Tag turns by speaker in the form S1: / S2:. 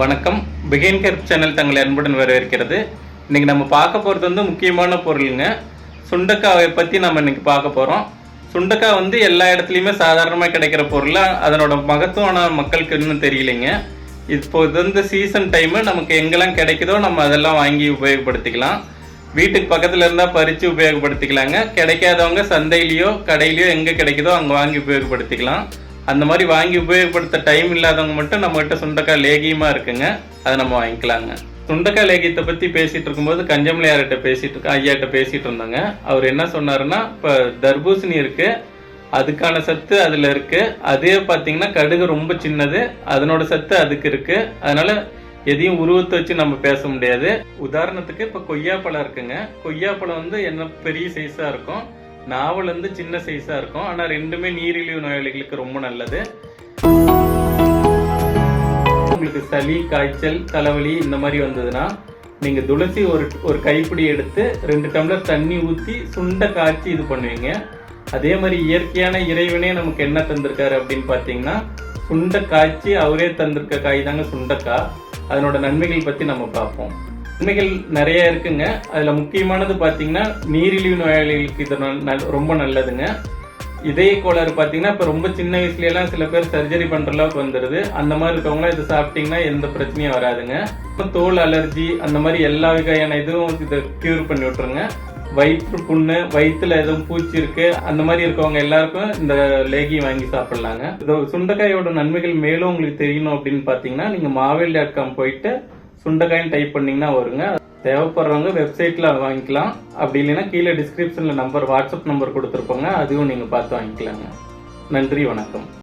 S1: வணக்கம். பிகைன் care channel தங்களை அன்புடன் வரவேற்கிறது. இன்றைக்கி நம்ம பார்க்க போகிறது வந்து முக்கியமான பொருளுங்க. சுண்டக்காவை பற்றி நம்ம இன்றைக்கி பார்க்க போகிறோம் சுண்டக்காய் வந்து எல்லா இடத்துலையுமே சாதாரணமாக கிடைக்கிற பொருள் அதனோட மகத்துவமான மக்களுக்கு இன்னும் தெரியலைங்க. இப்போ இது வந்து சீசன் டைமு நமக்கு எங்கெல்லாம் கிடைக்குதோ நம்ம அதெல்லாம் வாங்கி உபயோகப்படுத்திக்கலாம். வீட்டுக்கு பக்கத்தில் இருந்தால் பறித்து உபயோகப்படுத்திக்கலாங்க. கிடைக்காதவங்க சந்தையிலையோ கடையிலையோ எங்கே கிடைக்குதோ அங்கே வாங்கி உபயோகப்படுத்திக்கலாம். அந்த மாதிரி வாங்கி உபயோகப்படுத்த டைம் இல்லாதவங்க மட்டும் நம்மகிட்ட சுண்டக்காய் லேகியமாக இருக்குங்க. அதை நம்ம வாங்கிக்கலாங்க. சுண்டக்காய் லேகியத்தை பற்றி பேசிகிட்டு இருக்கும்போது கஞ்சமலையார்கிட்ட பேசிகிட்டு இருக்க ஐயாட்ட பேசிகிட்டு இருந்தாங்க. அவர் என்ன சொன்னாருன்னா இப்போ தர்பூசணி இருக்குது அதுக்கான சத்து அதில் இருக்குது அதே பார்த்தீங்கன்னா கடுகு ரொம்ப சின்னது அதனோட சத்து அதுக்கு இருக்குது அதனால் எதையும் உருவத்தை வச்சு நம்ம பேச முடியாது. உதாரணத்துக்கு இப்போ கொய்யாப்பழம் இருக்குங்க. கொய்யாப்பழம் வந்து என்ன பெரிய சைஸாக இருக்கும்? நாவல் வந்து சின்ன சைஸாக இருக்கும். ஆனால் ரெண்டுமே நீரிழிவு நோயாளிகளுக்கு ரொம்ப நல்லது. உங்களுக்கு சளி காய்ச்சல் தலைவலி இந்த மாதிரி வந்ததுன்னா நீங்கள் துளசி ஒரு ஒரு கைப்பிடி எடுத்து ரெண்டு டம்ளர் தண்ணி ஊற்றி சுண்டை காய்ச்சி இது பண்ணுவீங்க. அதே மாதிரி இயற்கையான இறைவனே நமக்கு என்ன தந்திருக்காரு அப்படின்னு பார்த்தீங்கன்னா சுண்டை காய்ச்சி அவரே தந்திருக்க காய் தாங்க சுண்டக்காய். அதனோட நன்மைகள் பற்றி நம்ம பார்ப்போம். நன்மைகள் நிறைய இருக்குங்க. அதில் முக்கியமானது பார்த்தீங்கன்னா நீரிழிவு நோயாளிகளுக்கு இது நல்- ரொம்ப நல்லதுங்க. இதய கோளாறு பார்த்தீங்கன்னா இப்போ ரொம்ப சின்ன வயசுலலாம் சில பேர் சர்ஜரி பண்ணுற அளவுக்கு வந்துடுது அந்த மாதிரி இருக்கவங்களாம் இது சாப்பிட்டீங்கன்னா எந்த பிரச்சனையும் வராதுங்க. இப்போ தோல் அலர்ஜி அந்த மாதிரி எல்லா வகையான இதுவும் இதை க்யூர் பண்ணி விட்ருங்க வயிற்று புண்ணு வயிற்றுல எதுவும் பூச்சி இருக்கு அந்த மாதிரி இருக்கவங்க எல்லாருக்கும் இந்த லேகி வாங்கி சாப்பிடலாங்க. இதோ சுண்டக்காயோட நன்மைகள் மேலும் உங்களுக்கு தெரியணும் அப்படின்னு பார்த்தீங்கன்னா நீங்கள் மாவேல் டாட் காம் போயிட்டு சுண்டைக்காய்னு டைப் பண்ணீங்கன்னா வருங்க. தேவைப்படுறவங்க வெப்சைட்ல வாங்கிக்கலாம். அப்படி இல்லைன்னா கீழே டிஸ்கிரிப்ஷன்ல நம்பர் வாட்ஸ்அப் நம்பர் கொடுத்துருப்போங்க. அதுவும் நீங்க பார்த்து வாங்கிக்கலாங்க. நன்றி வணக்கம்.